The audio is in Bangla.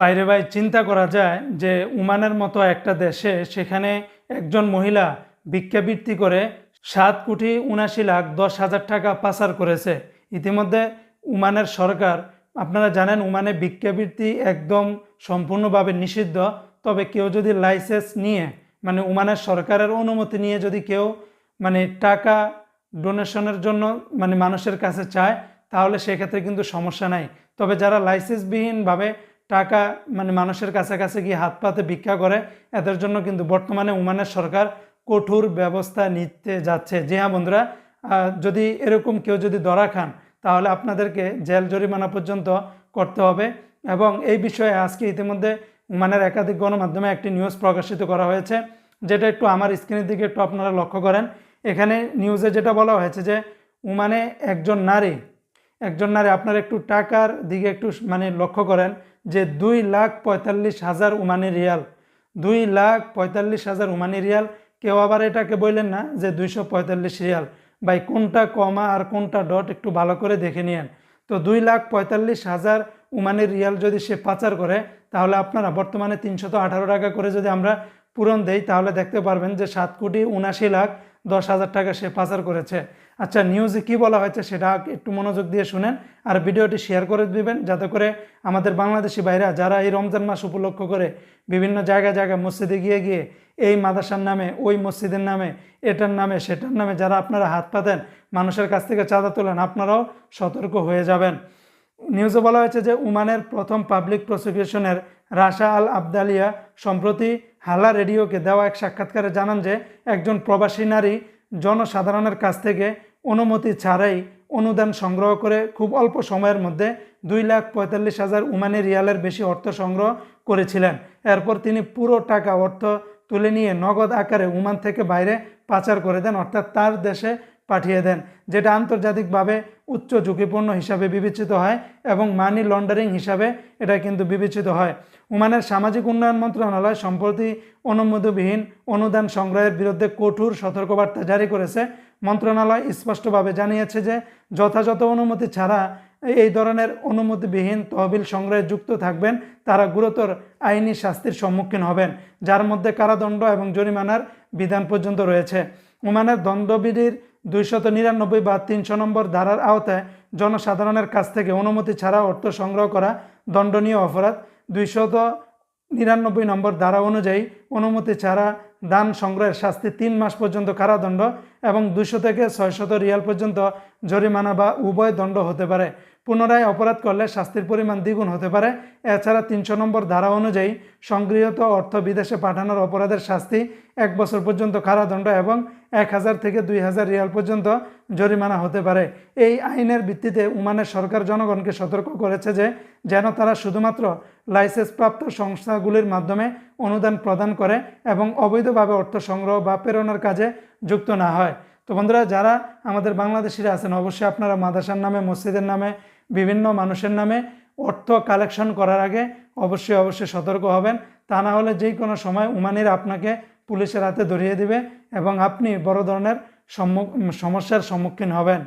বাইরে ভাই চিন্তা করা যায় যে উমানের মতো একটা দেশে সেখানে একজন মহিলা ভিক্ষাবৃত্তি করে সাত কোটি উনাশি লাখ দশ হাজার টাকা পাচার করেছে। ইতিমধ্যে উমানের সরকার, আপনারা জানেন উমানে ভিক্ষাবৃত্তি একদম সম্পূর্ণভাবে নিষিদ্ধ, তবে কেউ যদি লাইসেন্স নিয়ে মানে উমানের সরকারের অনুমতি নিয়ে যদি কেউ মানে টাকা ডোনেশনের জন্য মানে মানুষের কাছে চায়, তাহলে সেক্ষেত্রে কিন্তু সমস্যা নাই। তবে যারা লাইসেন্সবিহীনভাবে টাকা মানে মানুষের কাছাকাছি গিয়ে হাত পাতে ভিক্ষা করে, এদের জন্য কিন্তু বর্তমানে উমানের সরকার কঠোর ব্যবস্থা নিতে যাচ্ছে। জি হ্যাঁ বন্ধুরা যদি এরকম কেউ যদি ধরা খান, তাহলে আপনাদেরকে জেল জরিমানা পর্যন্ত করতে হবে। এবং এই বিষয়ে আজকে ইতিমধ্যে উমানের একাধিক গণমাধ্যমে একটি নিউজ প্রকাশিত করা হয়েছে, যেটা একটু আমার স্ক্রিনের দিকে একটু আপনারা লক্ষ্য করেন। এখানে নিউজে যেটা বলা হয়েছে যে, উমানে একজন নারী একজন নারী আপনার একটু টাকার দিকে একটু মানে লক্ষ্য করেন যে দুই লাখ পঁয়তাল্লিশ হাজার উমানি রিয়াল, দুই লাখ পঁয়তাল্লিশ হাজার উমানি রিয়াল, কেউ আবার এটাকে বললেন না যে দুইশো পঁয়তাল্লিশ রিয়াল। ভাই, কোনটা কমা আর কোনটা ডট একটু ভালো করে দেখে নিয়েন। তো দুই লাখ পঁয়তাল্লিশ হাজার উমানের রিয়াল যদি সে পাচার করে, তাহলে আপনারা বর্তমানে তিনশত আঠারো টাকা করে যদি আমরা পূরণ দেই, তাহলে দেখতে পারবেন যে সাত কোটি উনাশি লাখ দশ হাজার টাকা সে পাচার করেছে। আচ্ছা নিউজে কি বলা হয়েছে সেটা একটু মনোযোগ দিয়ে শুনেন আর ভিডিওটি শেয়ার করে দিবেন যাতে করে আমাদের বাংলাদেশি ভাইরা যারা এই রমজান মাস উপলক্ষ করে বিভিন্ন জায়গায় জায়গায় মসজিদে গিয়ে গিয়ে এই মাদ্রাসার নামে, ওই মসজিদের নামে, এটার নামে, সেটার নামে যারা আপনারা হাত পাতেন, মানুষের কাছ থেকে চাঁদা তোলেন, আপনারাও সতর্ক হয়ে যাবেন। নিউজে বলা হয়েছে যে উমানের প্রথম পাবলিক প্রসিকিউশনের রাশা আল আবদালিয়া সম্প্রতি হালা রেডিওকে দেওয়া এক সাক্ষাৎকারে জানান যে একজন প্রবাসী নারী জনসাধারণের কাছ থেকে অনুমতি ছাড়াই অনুদান সংগ্রহ করে খুব অল্প সময়ের মধ্যে দুই লাখ পঁয়তাল্লিশ হাজার উমানি রিয়ালের বেশি অর্থ সংগ্রহ করেছিলেন। এরপর তিনি পুরো টাকা অর্থ তুলে নিয়ে নগদ আকারে উমান থেকে বাইরে পাচার করে দেন, অর্থাৎ তার দেশে পাঠিয়ে দেন, যেটা আন্তর্জাতিকভাবে উচ্চ ঝুঁকিপূর্ণ হিসাবে বিবেচিত হয় এবং মানি লন্ডারিং হিসাবে এটা কিন্তু বিবেচিত হয়। উমানের সামাজিক উন্নয়ন মন্ত্রণালয় সম্প্রতি অনুমোদনবিহীন অনুদান সংগ্রহের বিরুদ্ধে কঠোর সতর্কবার্তা জারি করেছে। মন্ত্রণালয় স্পষ্টভাবে জানিয়েছে যে, যথাযথ অনুমতি ছাড়া এই ধরনের অনুমতিবিহীন তহবিল সংগ্রহে যুক্ত থাকবেন, তারা গুরুতর আইনি শাস্তির সম্মুখীন হবেন, যার মধ্যে কারাদণ্ড এবং জরিমানার বিধান পর্যন্ত রয়েছে। ওমানের দণ্ডবিধির দুইশত নিরানব্বই বা তিনশো নম্বর ধারার আওতায় জনসাধারণের কাছ থেকে অনুমতি ছাড়া অর্থ সংগ্রহ করা দণ্ডনীয় অপরাধ। দুইশত নিরানব্বই নম্বর ধারা অনুযায়ী অনুমতি ছাড়া দান সংগ্রহের শাস্তি তিন মাস পর্যন্ত কারাদণ্ড এবং দুশো থেকে ছয়শত রিয়াল পর্যন্ত জরিমানা বা উভয় দণ্ড হতে পারে। পুনরায় অপরাধ করলে শাস্তির পরিমাণ দ্বিগুণ হতে পারে। এছাড়া তিনশো নম্বর ধারা অনুযায়ী সংগৃহীত অর্থ বিদেশে পাঠানোর অপরাধের শাস্তি এক বছর পর্যন্ত কারাদণ্ড এবং এক হাজার থেকে দুই হাজার রিয়াল পর্যন্ত জরিমানা হতে পারে। এই আইনের ভিত্তিতে উমানের সরকার জনগণকে সতর্ক করেছে যে, যেন তারা শুধুমাত্র লাইসেন্সপ্রাপ্ত সংস্থাগুলির মাধ্যমে অনুদান প্রদান করে এবং অবৈধভাবে অর্থ সংগ্রহ বা প্রেরণার কাজে যুক্ত না হয়। তো বন্ধুরা, যারা আমাদের বাংলাদেশিরা আছেন, অবশ্যই আপনারা মাদ্রাসার নামে, মসজিদের নামে বিভিন্ন মানুষের নামে অর্থ কালেকশন করার আগে অবশ্যই অবশ্যই সতর্ক হবেন। তা না হলে যে কোনো সময় উমানির আপনাকে পুলিশের হাতে ধরিয়ে দিবে এবং আপনি বড় ধরনের সমস্যার সম্মুখীন হবেন।